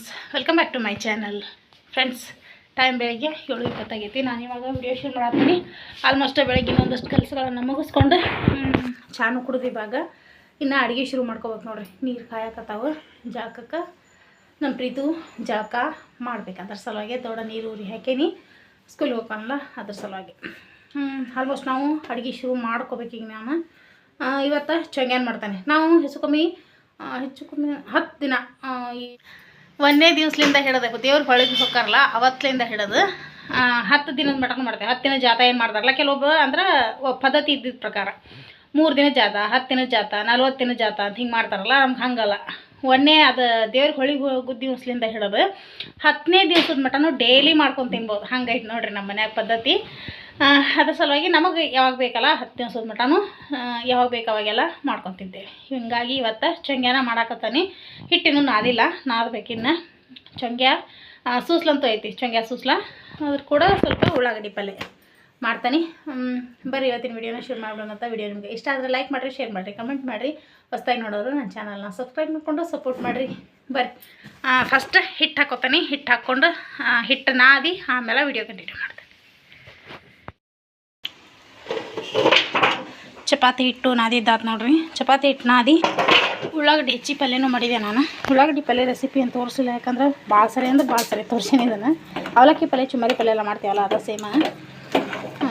Friends welcome back to my channel friends time ಬೆಳಗ್ಗೆ ಏಳು ಇಪ್ಪತ್ತಾಗೈತಿ. ನಾನು ಇವಾಗ ವಿಡಿಯೋ ಶೂಟ್ ಮಾಡತ್ತೀನಿ. ಆಲ್ಮೋಸ್ಟ್ ಬೆಳಗ್ಗೆ ಒಂದಷ್ಟು ಕೆಲಸಗಳನ್ನು ಮುಗಿಸ್ಕೊಂಡು ಚಾನು ಕುಡ್ದು ಇವಾಗ ಇನ್ನು ಅಡುಗೆ ಶುರು ಮಾಡ್ಕೋಬೇಕು ನೋಡ್ರಿ. ನೀರು ಕಾಯಕತ್ತಾವ, ಜಾಕಕ್ಕೆ ನಮ್ಮ ಪ್ರೀತು ಜಳಕ ಮಾಡ್ಬೇಕು. ಅದ್ರ ಸಲುವಾಗಿ ದೊಡ್ಡ ನೀರು ಉರಿ ಹಾಕೇನಿ. ಸ್ಕೂಲ್ಗೆ ಹೋಗ್ಕೊಂಡ್ಲ ಅದ್ರ ಸಲುವಾಗಿ. ಆಲ್ಮೋಸ್ಟ್ ನಾವು ಅಡುಗೆ ಶುರು ಮಾಡ್ಕೋಬೇಕು ಈಗ ನಾನು. ಇವತ್ತು ಚಂಗ್ಯಾನ್ ಮಾಡ್ತಾನೆ. ನಾವು ಹೆಚ್ಚು ಕಮ್ಮಿ ಹೆಚ್ಚು ಕಮ್ಮಿ ಹತ್ತು ದಿನ ಈ ಒಂದನೇ ದಿವ್ಸಲಿಂದ ಹಿಡಿದು ದೇವ್ರ ಹೊಳಗೆ ಹೋಗ್ತಾರಲ್ಲ ಅವತ್ತಲಿಂದ ಹಿಡಿದು ಹತ್ತು ದಿನದ ಮಟನ್ ಮಾಡ್ತೇವೆ ಹತ್ತು ದಿನ ಜಾತ ಏನು ಮಾಡ್ತಾರಲ್ಲ ಕೆಲವೊಬ್ಬ ಅಂದ್ರೆ ಪದ್ಧತಿ ಇದ್ದಿದ್ದ ಪ್ರಕಾರ. ಮೂರು ದಿನ ಜಾತ, ಹತ್ತು ದಿನ ಜಾತ, ನಲ್ವತ್ತು ದಿನ ಜಾತ ಅಂತ ಹಿಂಗೆ ಮಾಡ್ತಾರಲ್ಲ, ನಮ್ಗೆ ಹಂಗಲ್ಲ. ಒಂದನೇ ಅದು ದೇವ್ರ ಹೊಳಿಗೆ ಹೋಗೋ ದಿವ್ಸಲಿಂದ ಹಿಡಿದು ಹತ್ತನೇ ದಿವ್ಸದ ಮಟನು ಡೈಲಿ ಮಾಡ್ಕೊಂಡು ತಿನ್ಬೋದು. ಹಂಗೈತೆ ನೋಡ್ರಿ ನಮ್ಮ ಮನ್ಯಾಗ ಪದ್ಧತಿ. ಅದ್ರ ಸಲುವಾಗಿ ನಮಗೆ ಯಾವಾಗ ಬೇಕಲ್ಲ ಹತ್ತು ದಿವ್ಸದ ಮಟನೂ ಯಾವಾಗ ಬೇಕು ಅವಾಗೆಲ್ಲ ಮಾಡ್ಕೊತಿದ್ದೆ ತಿಂತೇವೆ. ಹಿಂಗಾಗಿ ಇವತ್ತು ಚಂಗ್ಯಾನ ಮಾಡಾಕತ್ತಾನೆ. ಹಿಟ್ಟಿನೂ ನಾದಿಲ್ಲ, ನಾದಬೇಕಿನ್ನು. ಚಂಗ್ಯ ಸೂಸ್ಲಂತೂ ಐತಿ, ಚಂಗ್ಯ ಸೂಸ್ಲ. ಅದ್ರ ಕೂಡ ಸ್ವಲ್ಪ ಉಳ್ಳಾಗಡ್ಡಿ ಪಲ್ಯ ಮಾಡ್ತಾನೆ. ಬರೀ ಇವತ್ತಿನ ವಿಡಿಯೋನ ಶೇರ್ ಮಾಡೋಣ ಅಂತ ವಿಡಿಯೋ ನಿಮಗೆ ಇಷ್ಟ ಆದರೆ ಲೈಕ್ ಮಾಡಿರಿ ಶೇರ್ ಮಾಡಿರಿ ಕಮೆಂಟ್ ಮಾಡಿರಿ. ಹೊಸ್ದಾಗಿ ನೋಡೋರು ನನ್ನ ಚಾನಲ್ನ ಸಬ್ಸ್ಕ್ರೈಬ್ ಮಾಡಿಕೊಂಡು ಸಪೋರ್ಟ್ ಮಾಡಿರಿ. ಬರ್ರಿ. ಫಸ್ಟ್ ಹಿಟ್ಟು ಹಾಕೋತಾನೆ. ಹಿಟ್ಟು ಹಾಕ್ಕೊಂಡು ಹಿಟ್ಟು ನಾದಿ, ಆಮೇಲೆ ವಿಡಿಯೋ ಕಂಟಿನ್ಯೂ ಮಾಡ್ತೀನಿ. ಚಪಾತಿ ಹಿಟ್ಟು ನಾದಿದ್ದಾತು ನೋಡ್ರಿ. ಚಪಾತಿ ಹಿಟ್ಟು ನಾದಿ ಉಳ್ಳಾಗಡ್ಡಿ ಹೆಚ್ಚಿ ಪಲ್ಯನೂ ಮಾಡಿದೆ ನಾನು. ಉಳ್ಳಾಗಡ್ಡಿ ಪಲ್ಯ ರೆಸಿಪಿ ಅಂತ ತೋರಿಸಿಲ್ಲ, ಯಾಕಂದ್ರೆ ಭಾಳ ಸರಿ ಅಂದ್ರೆ ಭಾಳ ಸರಿ ತೋರಿಸಿನಿ ಇದನ್ನು. ಅವಲಕ್ಕಿ ಪಲ್ಯ ಚುಮರಿ ಪಲ್ಯ ಎಲ್ಲ ಮಾಡ್ತೀವಲ್ಲ, ಅದ ಸೇಮ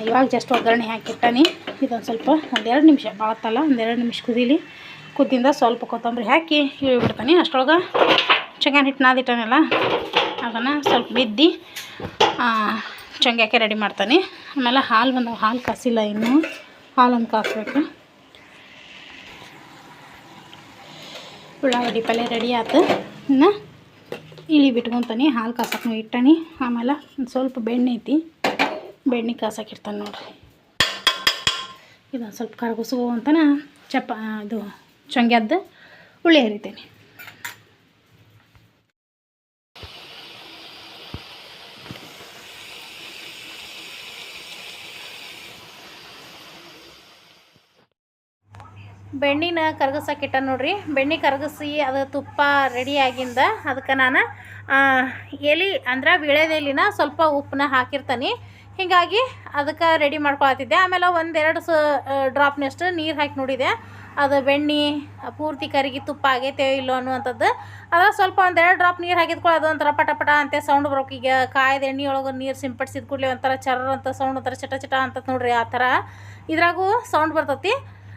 ಇವಾಗ ಜಸ್ಟ್ ಒಗ್ಗರಣೆ ಹಾಕಿಟ್ಟಾನಿ. ಇದೊಂದು ಸ್ವಲ್ಪ ಒಂದೆರಡು ನಿಮಿಷ ಭಾಳತ್ತಲ್ಲ ಒಂದೆರಡು ನಿಮಿಷ ಕುದೀಲಿ. ಕುದ್ದಿಂದ ಸ್ವಲ್ಪ ಕೊತ್ತಂಬರಿ ಹಾಕಿ ಇಳಿಬಿಡ್ತಾನೆ. ಅಷ್ಟೊಳಗೆ ಚಂಗನ್ ಹಿಟ್ಟು ನಾದಿಟ್ಟಾನಲ್ಲ ಅದನ್ನು ಸ್ವಲ್ಪ ಬಿದ್ದಿ ಚಂಗಾಕೆ ರೆಡಿ ಮಾಡ್ತಾನೆ. ಆಮೇಲೆ ಹಾಲು ಬಂದವು ಹಾಲು ಕಾಸಿಲ್ಲ ಇನ್ನೂ. ಹಾಲನ್ನು ಕಾಸ್ಬೇಕು. ಉಳ್ಳಾಗಡ್ಡಿ ಪಲ್ಯ ರೆಡಿ ಆಯ್ತು ಇನ್ನು ಇಳಿ ಬಿಟ್ಕೊತಾನೆ, ಹಾಲು ಕಾಸಕ್ಕೂ ಇಟ್ಟಾನಿ. ಆಮೇಲೆ ಸ್ವಲ್ಪ ಬೆಣ್ಣೆ ಐತಿ. ಬೆಣ್ಣೆ ಕಾಸಾಕಿರ್ತಾನೆ ನೋಡಿರಿ. ಇದೊಂದು ಸ್ವಲ್ಪ ಕರಗುಸು ಅಂತನ ಚಪ ಇದು ಚೊಂಗ್ಯದ್ದು ಉಳ್ಳಿ ಹರಿತೇನೆ. ಬೆಣ್ಣಿನ ಕರಗಸಕ್ಕಿಟ್ಟ ನೋಡ್ರಿ. ಬೆಣ್ಣೆ ಕರಗಿಸಿ ಅದು ತುಪ್ಪ ರೆಡಿ ಆಗಿಂದ ಅದಕ್ಕೆ ನಾನು ಎಲೆ ಅಂದ್ರೆ ವಿಳೆದೆಲಿನ ಸ್ವಲ್ಪ ಉಪ್ಪನ್ನ ಹಾಕಿರ್ತಾನೆ. ಹೀಗಾಗಿ ಅದಕ್ಕೆ ರೆಡಿ ಮಾಡ್ಕೊಳತ್ತಿದ್ದೆ. ಆಮೇಲೆ ಒಂದೆರಡು ಸ ಡ್ರಾಪ್ನಷ್ಟು ನೀರು ಹಾಕಿ ನೋಡಿದೆ. ಅದು ಬೆಣ್ಣೆ ಪೂರ್ತಿ ಕರಗಿ ತುಪ್ಪ ಆಗೈತೆ ಇಲ್ಲೋ ಅನ್ನುವಂಥದ್ದು. ಅದ ಸ್ವಲ್ಪ ಒಂದೆರಡು ಡ್ರಾಪ್ ನೀರು ಹಾಕಿದ್ಕೊಳ್ಳಿ ಅದು ಒಂಥರ ಪಟ ಪಟ ಅಂತ ಸೌಂಡ್ ಬರೋಕೆ ಈಗ ಕಾಯ್ದ ಎಣ್ಣೆ ಒಳಗೆ ನೀರು ಸಿಂಪಡಿಸಿದ ಕೂಡಲೇ ಒಂಥರ ಚರ್ರ ಅಂತ ಸೌಂಡ್ ಒಂಥರ ಚಟ ಚಟ ಅಂತ ನೋಡ್ರಿ ಆ ಥರ. ಇದ್ರಾಗೂ ಸೌಂಡ್ ಬರ್ತೈತಿ.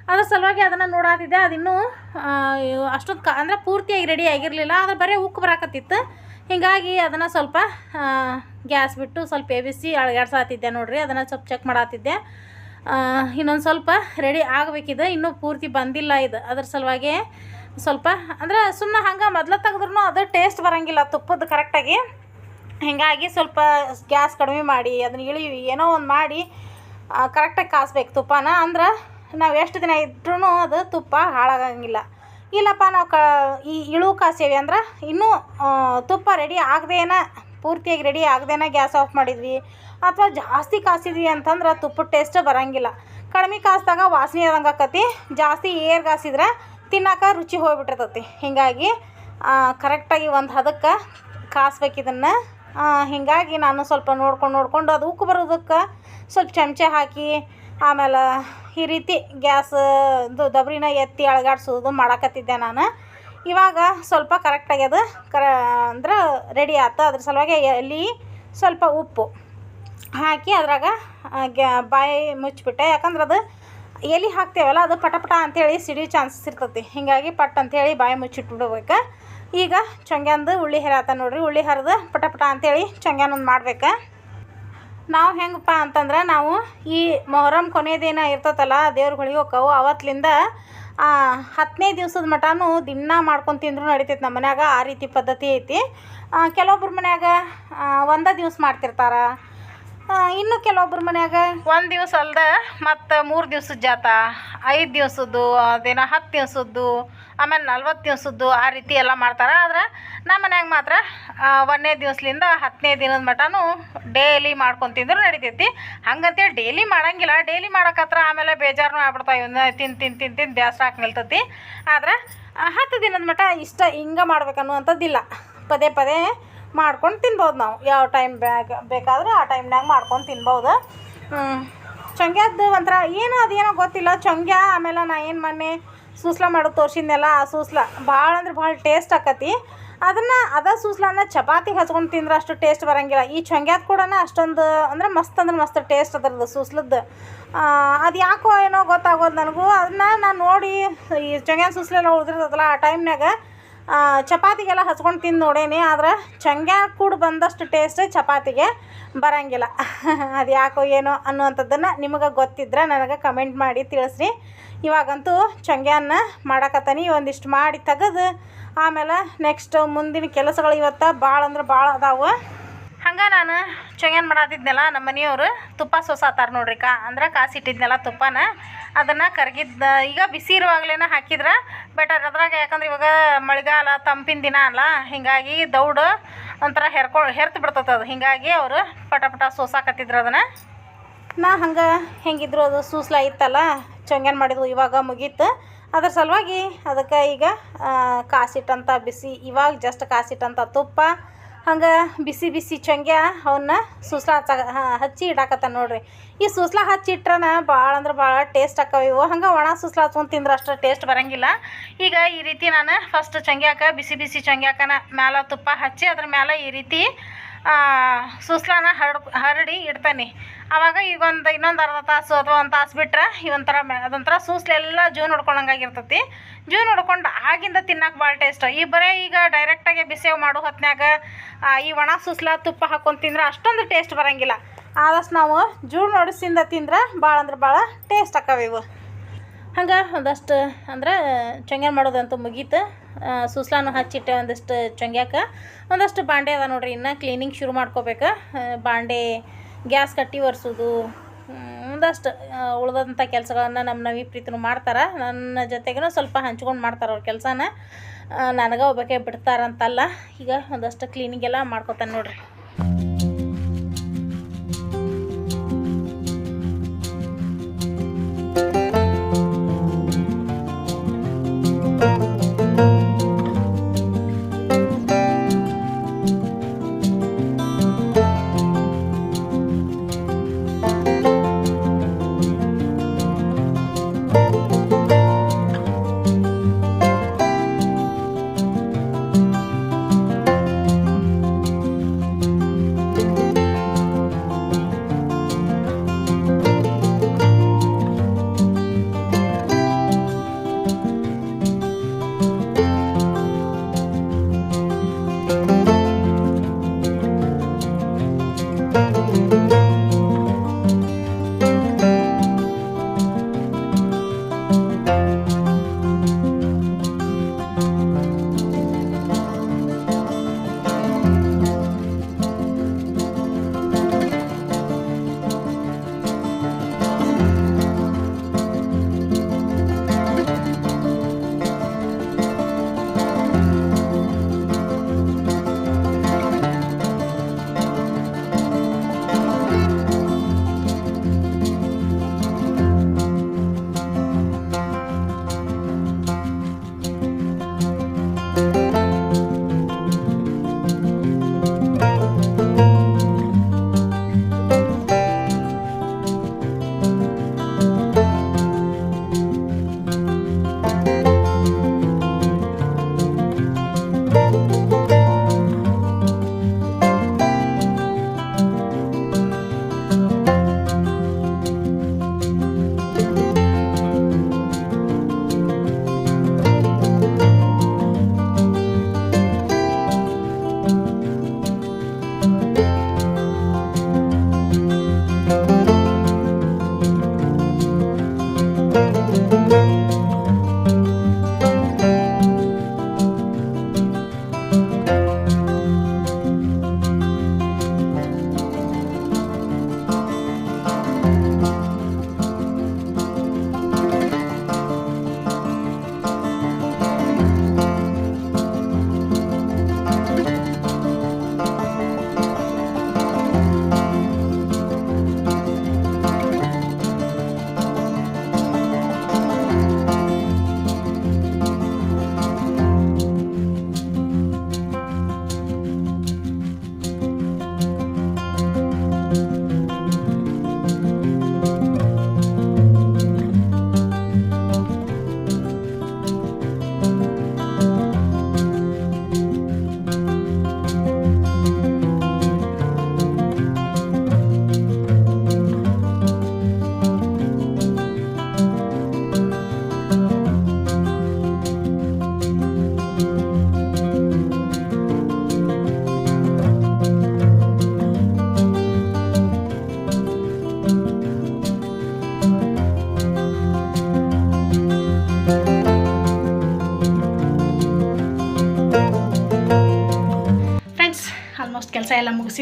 ಅದ್ರ ಸಲುವಾಗಿ ಅದನ್ನು ನೋಡಾತಿದ್ದೆ. ಅದಿನ್ನೂ ಅಷ್ಟೊಂದು ಕಾ, ಅಂದ್ರೆ ಪೂರ್ತಿಯಾಗಿ ರೆಡಿ ಆಗಿರಲಿಲ್ಲ. ಆದರೆ ಬರೀ ಉಕ್ಕು ಬರಾಕತ್ತಿತ್ತು. ಹೀಗಾಗಿ ಅದನ್ನು ಸ್ವಲ್ಪ ಗ್ಯಾಸ್ ಬಿಟ್ಟು ಸ್ವಲ್ಪ ಎಬಿಸಿ ಅಳಗಾಡ್ಸಾತಿದ್ದೆ ನೋಡಿರಿ. ಅದನ್ನು ಸ್ವಲ್ಪ ಚೆಕ್ ಮಾಡಾತಿದ್ದೆ. ಇನ್ನೊಂದು ಸ್ವಲ್ಪ ರೆಡಿ ಆಗಬೇಕಿದೆ. ಇನ್ನೂ ಪೂರ್ತಿ ಬಂದಿಲ್ಲ ಇದು. ಅದ್ರ ಸಲುವಾಗಿ ಸ್ವಲ್ಪ, ಅಂದ್ರೆ ಸುಮ್ಮನೆ ಹಂಗೆ ಮೊದಲ ತೆಗೆದ್ರೂ ಅದು ಟೇಸ್ಟ್ ಬರೋಂಗಿಲ್ಲ ತುಪ್ಪದ ಕರೆಕ್ಟಾಗಿ ಹೀಗಾಗಿ ಸ್ವಲ್ಪ ಗ್ಯಾಸ್ ಕಡಿಮೆ ಮಾಡಿ, ಅದನ್ನ ಇಳಿ ಏನೋ ಒಂದು ಮಾಡಿ ಕರೆಕ್ಟಾಗಿ ಕಾಸ್ಬೇಕು ತುಪ್ಪನ. ಅಂದ್ರೆ ನಾವು ಎಷ್ಟು ದಿನ ಇದ್ರೂ ಅದು ತುಪ್ಪ ಹಾಳಾಗಂಗಿಲ್ಲ. ಇಲ್ಲಪ್ಪ ನಾವು ಕ, ಈ ಇಳು ಕಾಸೇವಿ ಅಂದ್ರೆ ಇನ್ನೂ ತುಪ್ಪ ರೆಡಿ ಆಗದೇನ, ಪೂರ್ತಿಯಾಗಿ ರೆಡಿ ಆಗದೇನ ಗ್ಯಾಸ್ ಆಫ್ ಮಾಡಿದ್ವಿ. ಅಥವಾ ಜಾಸ್ತಿ ಕಾಸಿದ್ವಿ ಅಂತಂದ್ರೆ ತುಪ್ಪದ ಟೇಸ್ಟ್ ಬರೋಂಗಿಲ್ಲ. ಕಡಿಮೆ ಕಾಸ್ದಾಗ ವಾಸನೆ ಆದಂಗೆ ಆಕತಿ. ಜಾಸ್ತಿ ಏರ್ ಕಾಸಿದ್ರೆ ತಿನ್ನಕ್ಕೆ ರುಚಿ ಹೋಗ್ಬಿಟ್ಟಿರ್ತತಿ. ಹೀಗಾಗಿ ಕರೆಕ್ಟಾಗಿ ಒಂದು ಹದಕ್ಕೆ ಕಾಸ್ಬೇಕು ಇದನ್ನು. ಹೀಗಾಗಿ ನಾನು ಸ್ವಲ್ಪ ನೋಡ್ಕೊಂಡು ನೋಡ್ಕೊಂಡು ಅದು ಉಕ್ಕು ಬರೋದಕ್ಕೆ ಸ್ವಲ್ಪ ಚಮಚೆ ಹಾಕಿ ಆಮೇಲೆ ಈ ರೀತಿ ಗ್ಯಾಸ್ ಇದು ದಬ್ರಿನ ಎತ್ತಿ ಅಳಗಾಡ್ಸೋದು ಮಾಡಾಕತ್ತಿದ್ದೆ ನಾನು. ಇವಾಗ ಸ್ವಲ್ಪ ಕರೆಕ್ಟಾಗಿ ಅದು ಕರ ಅಂದ್ರೆ ರೆಡಿ ಆಯ್ತು ಅದ್ರ ಸಲುವಾಗಿ ಎಲ್ಲಿ ಸ್ವಲ್ಪ ಉಪ್ಪು ಹಾಕಿ ಅದ್ರಾಗ ಗ್ಯಾ ಬಾಯಿ ಮುಚ್ಚಿಬಿಟ್ಟೆ. ಯಾಕಂದ್ರೆ ಅದು ಎಲ್ಲಿ ಹಾಕ್ತೇವಲ್ಲ, ಅದು ಪಟ ಪಟ ಅಂತೇಳಿ ಸಿಡಿಯೋ ಚಾನ್ಸಸ್ ಇರ್ತೈತಿ. ಹೀಗಾಗಿ ಪಟ್ ಅಂಥೇಳಿ ಬಾಯಿ ಮುಚ್ಚಿಟ್ಬಿಡ್ಬೇಕು. ಈಗ ಚೊಂಗ್ಯಾಂದು ಉಳ್ಳಿ ಹೆರಾತ ನೋಡ್ರಿ. ಉಳ್ಳಿ ಹರಿದು ಪಟ ಪಟ ಅಂತೇಳಿ ಚೊಂಗ್ಯಾನ ಒಂದು ಮಾಡ್ಬೇಕು. ನಾವು ಹೆಂಗಪ್ಪ ಅಂತಂದ್ರೆ ನಾವು ಈ ಮೊಹರಂ ಕೊನೆ ದಿನ ಇರ್ತೈತಲ್ಲ ದೇವ್ರುಗಳಿಗೆ ಹೋಕ್ಕವು ಅವತ್ತಿಂದ ಹತ್ತನೇ ದಿವ್ಸದ ಮಟನೂ ದಿನ ಮಾಡ್ಕೊಂಡು ತಿಂದರೂ ನಡಿತೈತೆ ನಮ್ಮ ಮನ್ಯಾಗ, ಆ ರೀತಿ ಪದ್ಧತಿ ಐತಿ. ಕೆಲವೊಬ್ರ ಮನ್ಯಾಗ ಒಂದ ದಿವ್ಸ ಮಾಡ್ತಿರ್ತಾರ. ಇನ್ನು ಕೆಲವೊಬ್ರ ಮನ್ಯಾಗ, ಒಂದು ದಿವ್ಸ ಅಲ್ದ ಮತ್ತು ಮೂರು ದಿವ್ಸದ ಜಾತ, ಐದು ದಿವ್ಸದ್ದು ಅದೇನೋ ಹತ್ತು ದಿವ್ಸದ್ದು ಆಮೇಲೆ ನಲ್ವತ್ತು ದಿವಸದ್ದು ಆ ರೀತಿ ಎಲ್ಲ ಮಾಡ್ತಾರೆ. ಆದ್ರೆ ನಮ್ಮ ಮನ್ಯಾಗ ಮಾತ್ರ ಒಂದನೇ ದಿವ್ಸಲಿಂದ ಹತ್ತನೇ ದಿನದ ಮಟನು ಡೈಲಿ ಮಾಡ್ಕೊಂಡು ತಿಂದ್ರು ನಡಿತೈತಿ. ಹಂಗಂತೇಳಿ ಡೈಲಿ ಮಾಡೋಂಗಿಲ್ಲ. ಡೈಲಿ ಮಾಡೋಕತ್ರ ಆಮೇಲೆ ಬೇಜಾರು ಆಗ್ಬಿಡ್ತಾವೆ. ಇವನ್ನ ತಿನ್ ತಿನ್ ತಿನ್ ತಿಂದು ಬೇಸರ ಹಾಕಿ ನಿಲ್ತೈತಿ. ಆದ್ರೆ ಹತ್ತು ದಿನದ ಮಟ ಇಷ್ಟ ಹಿಂಗೆ ಮಾಡ್ಬೇಕನ್ನುವಂಥದ್ದಿಲ್ಲ. ಪದೇ ಪದೇ ಮಾಡ್ಕೊಂಡು ತಿನ್ಬೋದು ನಾವು. ಯಾವ ಟೈಮ್ ಬ್ಯಾಗ್ ಬೇಕಾದರೂ ಆ ಟೈಮ್ನಾಗ ಮಾಡ್ಕೊಂಡು ತಿನ್ಬೋದು. ಚೊಂಗ್ಯಾದ್ದು ಒಂಥರ ಏನು ಅದೇನೋ ಗೊತ್ತಿಲ್ಲ. ಚೊಂಗ್ಯ ಆಮೇಲೆ ನಾ ಏನು ಮೊನ್ನೆ ಸೂಸ್ಲ ಮಾಡೋದು ತೋರ್ಸಿದ್ನಲ್ಲ ಆ ಸೂಸ್ಲ. ಭಾಳ ಅಂದ್ರೆ ಭಾಳ ಟೇಸ್ಟ್ ಆಕತಿ. ಅದನ್ನು, ಅದ ಸೂಸ್ಲನ ಚಪಾತಿ ಹಚ್ಕೊಂಡು ತಿಂದ್ರೆ ಅಷ್ಟು ಟೇಸ್ಟ್ ಬರಂಗಿಲ್ಲ. ಈ ಚೊಂಗ್ಯಾದ ಕೂಡ ಅಷ್ಟೊಂದು, ಅಂದ್ರೆ ಮಸ್ತ್ ಅಂದ್ರೆ ಮಸ್ತ್ ಟೇಸ್ಟ್ ಅದರದ್ದು ಸೂಸ್ಲದ್ದು. ಅದು ಯಾಕೋ ಏನೋ ಗೊತ್ತಾಗೋದು ನನಗೂ. ಅದನ್ನ ನಾನು ನೋಡಿ ಈ ಚೊಂಗ್ಯಾದ ಸೂಸ್ಲೆಲ್ಲ ಉಳಿದಿರ್ತದಲ್ಲ ಆ ಟೈಮ್ನಾಗ ಚಪಾತಿಗೆಲ್ಲ ಹಚ್ಕೊಂಡು ತಿಂದು ನೋಡೇನಿ, ಆದ್ರೆ ಚಂಗ್ಯಾ ಕೂಡ ಬಂದಷ್ಟು ಟೇಸ್ಟ್ ಚಪಾತಿಗೆ ಬರಂಗಿಲ್ಲ. ಅದು ಯಾಕೋ ಏನೋ ಅನ್ನುವಂಥದ್ದನ್ನು ನಿಮಗೆ ಗೊತ್ತಿದ್ರೆ ನನಗೆ ಕಮೆಂಟ್ ಮಾಡಿ ತಿಳಿಸ್ರಿ. ಇವಾಗಂತೂ ಚಂಗ್ಯಾನ ಮಾಡಕತ್ತಾನಿ, ಒಂದಿಷ್ಟು ಮಾಡಿ ತೆಗೆದು, ಆಮೇಲೆ ನೆಕ್ಸ್ಟ್ ಮುಂದಿನ ಕೆಲಸಗಳು ಇವತ್ತು ಭಾಳ ಅಂದ್ರೆ ಭಾಳ ಅದಾವು. ಹಂಗೆ ನಾನು ಚೊಂಗೇನು ಮಾಡತ್ತಿದ್ನಲ್ಲ ನಮ್ಮ ಮನೆಯವರು, ತುಪ್ಪ ಸೊಸಾತಾರ ನೋಡ್ರಿ ಕಾ, ಅಂದ್ರೆ ಕಾಸಿಟ್ಟಿದ್ನಲ್ಲ ತುಪ್ಪನ, ಅದನ್ನು ಕರಗಿದ್ದ, ಈಗ ಬಿಸಿ ಇರುವಾಗಲೇನ ಹಾಕಿದ್ರೆ ಬೆಟರ್ ಅದ್ರಾಗ ಯಾಕಂದ್ರೆ ಇವಾಗ ಮಳೆಗಾಲ ತಂಪಿನ ದಿನ ಅಲ್ಲ, ಹೀಗಾಗಿ ದೌಡು ಒಂಥರ ಹೆರ್ಕೊ, ಹೆರ್ತು ಬಿಡ್ತದೆ ಅದು, ಹೀಗಾಗಿ ಅವರು ಪಟ ಪಟ ಸೋಸಾಕತ್ತಿದ್ರು ಅದನ್ನು. ನಾ ಹಂಗೆ ಹೆಂಗಿದ್ರು ಅದು ಸೂಸ್ಲ ಇತ್ತಲ್ಲ ಚೊಂಗೇನು ಮಾಡಿದ್ವು ಇವಾಗ ಮುಗೀತು. ಅದ್ರ ಸಲುವಾಗಿ ಅದಕ್ಕೆ ಈಗ ಕಾಸಿಟ್ಟಂಥ ಬಿಸಿ, ಇವಾಗ ಜಸ್ಟ್ ಕಾಸಿಟ್ಟಂಥ ತುಪ್ಪ ಹಂಗೆ ಬಿಸಿ ಬಿಸಿ ಚಂಗ್ಯಾ ಅವನ್ನ ಸೂಸ್ಲ ಹಚ್ಚ ಹಚ್ಚಿ ಇಡಾಕತ್ತ ನೋಡ್ರಿ. ಈ ಸೂಸ್ಲ ಹಚ್ಚಿ ಇಟ್ರನ ಭಾಳ ಅಂದ್ರೆ ಭಾಳ ಟೇಸ್ಟ್ ಆಕವ ಇವು. ಹಂಗೆ ಒಣ ಸೂಸ್ಲ ಹಚ್ಕೊಂಡು ತಿಂದ್ರೆ ಅಷ್ಟು ಟೇಸ್ಟ್ ಬರಂಗಿಲ್ಲ. ಈಗ ಈ ರೀತಿ ನಾನು ಫಸ್ಟ್ ಚಂಗ್ಯಾಕ ಬಿಸಿ ಬಿಸಿ ಚಂಗ್ಯಾಕನ ಮ್ಯಾಲ ತುಪ್ಪ ಹಚ್ಚಿ ಅದ್ರ ಮ್ಯಾಲ ಈ ರೀತಿ ಸೂಸ್ಲಾನ ಹರಡ್, ಹರಡಿ ಇಡ್ತಾನೆ. ಆವಾಗ ಈಗ ಒಂದು ಇನ್ನೊಂದು ಅರ್ಧ ತಾಸು ಅಥವಾ ಒಂದು ತಾಸು ಬಿಟ್ರೆ ಮ, ಅದೊಂಥರ ಸೂಸ್ಲೆಲ್ಲ ಜೂನ್ ಹೊಡ್ಕೊಂಡಂಗಾಗಿರ್ತೈತಿ. ಜೂನ್ ಹೊಡ್ಕೊಂಡು ಆಗಿಂದ ತಿನ್ನಕ್ಕೆ ಭಾಳ ಟೇಸ್ಟ್. ಈ ಬರೀ ಈಗ ಡೈರೆಕ್ಟಾಗಿ ಬಿಸಿಯಾಗಿ ಮಾಡೋ ಹೊತ್ನ್ಯಾಗ ಈ ಒಣ ಸೂಸ್ಲ ತುಪ್ಪ ಹಾಕೊಂಡು ತಿಂದ್ರೆ ಅಷ್ಟೊಂದು ಟೇಸ್ಟ್ ಬರಂಗಿಲ್ಲ. ಆದಷ್ಟು ನಾವು ಜೂನ್ ಹೊಡಿಸಿಂದ ತಿಂದ್ರೆ ಭಾಳ ಅಂದ್ರೆ ಭಾಳ ಟೇಸ್ಟ್ ಇವು. ಹಂಗೆ ಒಂದಷ್ಟು ಅಂದ್ರೆ ಚಂಗೇನು ಮಾಡೋದಂತೂ ಮುಗೀತು. ಸೂಸ್ಲಾನು ಹಚ್ಚಿಟ್ಟೆ ಒಂದಿಷ್ಟು ಚಂಗ್ಯಾಕ. ಒಂದಷ್ಟು ಬಾಂಡೆ ಅದ ನೋಡ್ರಿ ಇನ್ನು ಕ್ಲೀನಿಂಗ್ ಶುರು ಮಾಡ್ಕೋಬೇಕು. ಬಾಂಡೆ ಗ್ಯಾಸ್ ಕಟ್ಟಿ ಒರೆಸೋದು ಒಂದಷ್ಟು ಉಳ್ದಂಥ ಕೆಲಸಗಳನ್ನು ನಮ್ಮ ನವಿ ಪ್ರೀತಿನೂ ಮಾಡ್ತಾರೆ. ನನ್ನ ಜೊತೆಗೂ ಸ್ವಲ್ಪ ಹಂಚ್ಕೊಂಡು ಮಾಡ್ತಾರೆ ಅವ್ರ ಕೆಲಸನ. ನನಗೆ ಒಬ್ಬಕ್ಕೆ ಬಿಡ್ತಾರಂತಲ್ಲ, ಈಗ ಒಂದಷ್ಟು ಕ್ಲೀನಿಂಗೆಲ್ಲ ಮಾಡ್ಕೊತಾನೆ ನೋಡ್ರಿ.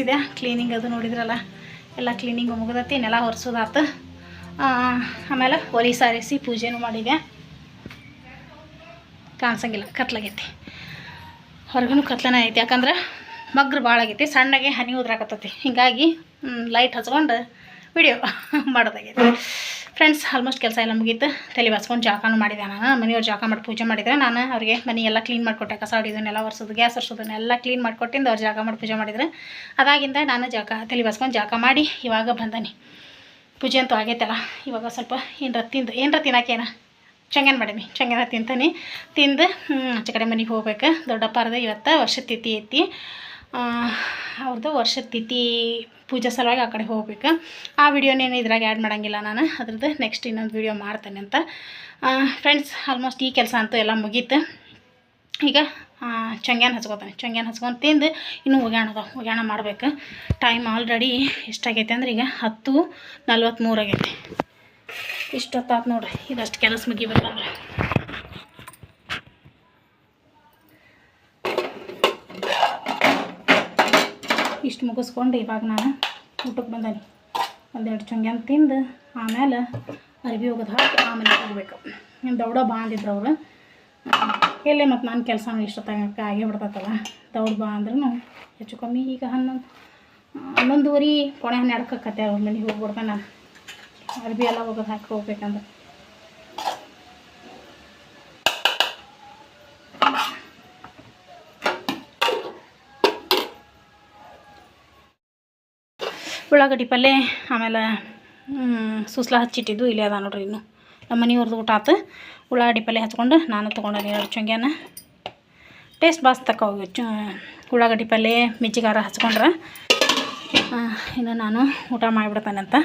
ಮುಗಿಸಿದೆ. ಕ್ಲೀನಿಂಗ್ ಅದು ನೋಡಿದ್ರಲ್ಲ, ಎಲ್ಲ ಕ್ಲೀನಿಂಗ್ ಮುಗಿದತಿ, ನೆಲ ಒರೆಸೋದಾತು. ಆಮೇಲೆ ಒಲಿ ಸಾರಿಸಿ ಪೂಜೆನೂ ಮಾಡಿದೆ. ಕಾಣಿಸಂಗಿಲ್ಲ, ಕತ್ಲಾಗೈತಿ. ಹೊರಗೂ ಕತ್ಲನೇ ಐತಿ, ಯಾಕಂದ್ರೆ ಮಗ್ರು ಭಾಳ ಆಗೈತಿ, ಸಣ್ಣಗೆ ಹನಿ ಉದ್ರಾಕತ್ತೈತಿ. ಹೀಗಾಗಿ ಲೈಟ್ ಹಚ್ಕೊಂಡು ವಿಡಿಯೋ ಮಾಡೋದಾಗೈತಿ. ಫ್ರೆಂಡ್ಸ್ ಆಲ್ಮೋಸ್ಟ್ ಕೆಲಸ ಎಲ್ಲ ಮುಗೀತು. ತಲೆ ಬಸ್ಕೊಂಡು ಜಾಕನೂ ಮಾಡಿದೆ ನಾನು. ಮನೆಯವ್ರು ಜಾಕ ಮಾಡಿ ಪೂಜೆ ಮಾಡಿದರೆ ನಾನು ಅವರಿಗೆ ಮನೆ ಎಲ್ಲ ಕ್ಲೀನ್ ಮಾಡಿಕೊಟ್ಟೆ. ಕಸ ಹೊಡಿಯೋದನ್ನೆಲ್ಲ ಒರೆಸೋದು ಗ್ಯಾಸ್ ಒರೆಸೋದನ್ನೆಲ್ಲ ಕ್ಲೀನ್ ಮಾಡಿಕೊಟ್ಟಿಂದ ಅವ್ರು ಜಾಗ ಮಾಡಿ ಪೂಜೆ ಮಾಡಿದ್ರೆ. ಅದಾಗಿಂದ ನಾನು ಜಾಕ ತಲೆ ಬಸ್ಕೊಂಡು ಜಾಕ ಮಾಡಿ ಇವಾಗ ಬಂದನಿ. ಪೂಜೆ ಅಂತೂ ಆಗೈತಲ್ಲ, ಇವಾಗ ಸ್ವಲ್ಪ ಏನರ ತಿಂದು ಏನರ ತಿನ್ನೋಕೇನ? ಚಂಗನ್ ಮಾಡೀನಿ ಚಂಗನ ತಿಂತಾನೆ. ತಿಂದು ಆಚೆ ಕಡೆ ಮನೆಗೆ ಹೋಗ್ಬೇಕು. ದೊಡ್ಡಪ್ಪಾರ್ದ ಇವತ್ತು ವರ್ಷ ತಿಥಿ ಐತಿ. ಅವ್ರದ್ದು ವರ್ಷದ ತಿಥಿ ಪೂಜಾ ಸಲುವಾಗಿ ಆ ಕಡೆ ಹೋಗ್ಬೇಕು. ಆ ವಿಡಿಯೋನೇನು ಇದ್ರಾಗ ಆ್ಯಡ್ ಮಾಡೋಂಗಿಲ್ಲ ನಾನು. ಅದ್ರದ್ದು ನೆಕ್ಸ್ಟ್ ಇನ್ನೊಂದು ವಿಡಿಯೋ ಮಾಡ್ತೇನೆ ಅಂತ. ಫ್ರೆಂಡ್ಸ್ ಆಲ್ಮೋಸ್ಟ್ ಈ ಕೆಲಸ ಅಂತೂ ಎಲ್ಲ ಮುಗೀತು. ಈಗ ಚಂಗ್ಯಾನ ಹಚ್ಕೋತಾನೆ. ಚಂಗ್ಯಾನ ಹಚ್ಕೊಂಡು ತಿಂದು ಇನ್ನೂ ಒಗ್ಯಾಣ ಅದಾವ. ಒಗ್ಯಾಣ ಮಾಡ್ಬೇಕು. ಟೈಮ್ ಆಲ್ರೆಡಿ ಎಷ್ಟಾಗೈತೆ ಅಂದ್ರೆ ಈಗ ಹತ್ತು ನಲ್ವತ್ತ್ಮೂರು ಆಗೈತಿ. ಇಷ್ಟೊತ್ತಾತು ನೋಡ್ರಿ. ಇದಷ್ಟು ಕೆಲಸ ಮುಗಿಬೇಕಂದ್ರೆ. ಇಷ್ಟು ಮುಗಿಸ್ಕೊಂಡು, ಇವಾಗ ನಾನು ಊಟಕ್ಕೆ ಬಂದೆ ಒಂದೆರಡು ಚೊಂಗ್ಯಾನ ತಿಂದು ಆಮೇಲೆ ಅರ್ಬಿ ಹೋಗೋದು ಹಾಕಿ ಆಮೇಲೆ ಹೋಗ್ಬೇಕು. ದೌಡ ಬಾ ಅಂದಿದ್ರು ಅವರು. ಎಲ್ಲೇ ಮತ್ತು ನಾನು ಕೆಲಸನೂ ಇಷ್ಟೊತ್ತಾಗಕ್ಕೆ ಆಗೇ ಬಿಡ್ತೈತಲ್ಲ, ದೌಡ ಬಾ ಅಂದ್ರೂ ಹೆಚ್ಚು ಕಮ್ಮಿ ಈಗ ಹನ್ನೊಂದು, ಹನ್ನೊಂದುವರೆ ಕೊಣೆ ಹನ್ನೆರಡಕ್ಕೆ ಕತ್ತೆ ಅವ್ರ ಮನೆಗೆ ಹೋಗ್ಬಿಡ್ತಾನೆ. ನಾನು ಅರ್ಬಿ ಎಲ್ಲ ಹೋಗೋದು ಹಾಕಿ ಹೋಗ್ಬೇಕಂದ್ರೆ. ಉಳ್ಳಾಗಡ್ಡಿ ಪಲ್ಯ ಆಮೇಲೆ ಸುಸ್ಲ ಹಚ್ಚಿಟ್ಟಿದ್ದು ಇಲ್ಲಿ ಅದ ನೋಡ್ರಿ ಇನ್ನು. ನಮ್ಮ ಮನೆಯವ್ರದ್ದು ಊಟ ಆತು. ಉಳ್ಳಾಗಡ್ಡಿ ಪಲ್ಯ ಹಚ್ಕೊಂಡು ನಾನು ತೊಗೊಂಡೆ ಎರಡು ಚುಂಗ್ಯಾನ. ಟೇಸ್ಟ್ ಬಾಸ್ ತಕ್ಕ ಹೋಗಿ ಚು ಉಳ್ಳಾಗಡ್ಡಿ ಪಲ್ಯ ಮಿಜ್ಜಿಗಾರ ಹಚ್ಕೊಂಡ್ರೆ. ಇನ್ನು ನಾನು ಊಟ ಮಾಡಿಬಿಡ್ತಾನಂತ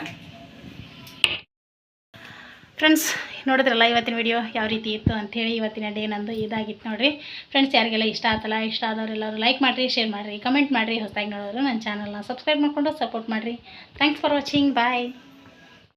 ಫ್ರೆಂಡ್ಸ್ ನೋಡಿದ್ರಲ್ಲ ಇವತ್ತಿನ ವಿಡಿಯೋ ಯಾವ ರೀತಿ ಇತ್ತು ಅಂಥೇಳಿ ಇವತ್ತಿನ ಡೇ ನಂದು ಇದಾಗಿತ್ತು ನೋಡಿರಿ. ಫ್ರೆಂಡ್ಸ್ ಯಾರಿಗೆಲ್ಲ ಇಷ್ಟ ಆತಲ್ಲ, ಇಷ್ಟ ಆದವರೆಲ್ಲರೂ ಲೈಕ್ ಮಾಡಿರಿ ಶೇರ್ ಮಾಡಿರಿ ಕಮೆಂಟ್ ಮಾಡಿರಿ. ಹೊಸದಾಗಿ ನೋಡೋರು ನನ್ನ ಚಾನಲ್ನ ಸಬ್ಸ್ಕ್ರೈಬ್ ಮಾಡಿಕೊಂಡು ಸಪೋರ್ಟ್ ಮಾಡಿರಿ. Thanks for watching bye